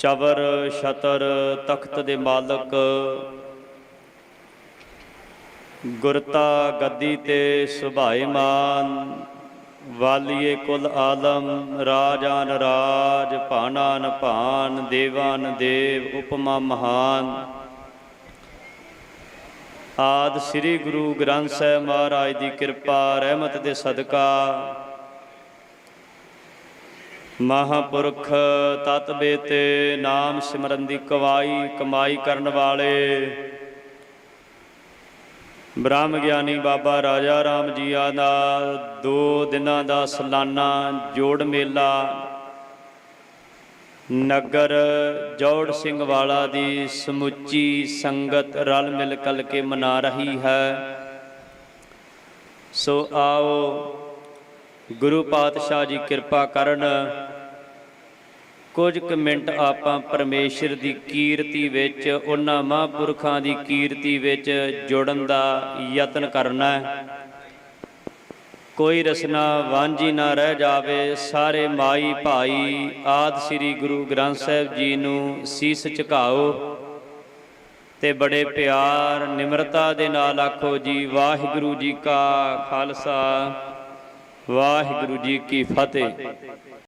ਚਵਰ ਛਤਰ ਤਖਤ ਦੇ ਮਾਲਕ। ਗੁਰਤਾ ਗੱਦੀ ਤੇ ਸੁਭਾਏਮਾਨ ਵਾਲੀਏ ਕੁਲ ਆਲਮ, ਰਾਜਾਨ ਰਾਜ ਭਾਨਾਨ ਭਾਨ ਦੇਵਾਨ ਦੇਵ, ਉਪਮਾ ਮਹਾਨ। ਆਦ ਸ੍ਰੀ ਗੁਰੂ ਗ੍ਰੰਥ ਸਾਹਿਬ ਮਹਾਰਾਜ ਦੀ ਕਿਰਪਾ, ਰਹਿਮਤ ਦੇ ਸਦਕਾ। ਮਹਾਪੁਰਖ ਤਤ ਬੇਤੇ ਨਾਮ ਸਿਮਰਨ ਦੀ ਕਵਾਈ ਕਮਾਈ ਕਰਨ ਵਾਲੇ। ਬ੍ਰਹਮ ਗਿਆਨੀ ਬਾਬਾ ਰਾਜਾ ਰਾਮ ਜੀ ਆ ਦਾ ਦੋ ਦਿਨਾਂ ਦਾ ਸਾਲਾਨਾ ਜੋੜ ਮੇਲਾ। ਨਗਰ ਜੋੜ ਸਿੰਘ ਵਾਲਾ ਦੀ ਸਮੁੱਚੀ ਸੰਗਤ ਰਲ ਮਿਲ ਕਲ ਕੇ ਮਨਾ ਰਹੀ ਹੈ। ਸੋ ਆਓ ਗੁਰੂ ਪਾਤਸ਼ਾਹ ਜੀ ਕਿਰਪਾ ਕਰਨ ਕੁਝ ਕੁ ਮਿੰਟ ਆਪਾਂ ਪਰਮੇਸ਼ਰ ਦੀ ਕੀਰਤੀ ਵਿੱਚ, ਉਹਨਾਂ ਮਹਾਂਪੁਰਖਾਂ ਦੀ ਕੀਰਤੀ ਵਿੱਚ ਜੁੜਨ ਦਾ ਯਤਨ ਕਰਨਾ ਹੈ। ਕੋਈ ਰਸਨਾ ਵਾਂਝੀ ਨਾ ਰਹਿ ਜਾਵੇ, ਸਾਰੇ ਮਾਈ ਭਾਈ ਆਦ ਸ੍ਰੀ ਗੁਰੂ ਗ੍ਰੰਥ ਸਾਹਿਬ ਜੀ ਨੂੰ ਸੀਸ ਝੁਕਾਓ ਤੇ ਬੜੇ ਪਿਆਰ, ਨਿਮਰਤਾ ਦੇ ਨਾਲ ਆਖੋ ਜੀ, ਵਾਹਿਗੁਰੂ ਜੀ ਕਾ ਖਾਲਸਾ, ਵਾਹਿਗੁਰੂ ਜੀ ਕੀ ਫਤਿਹ।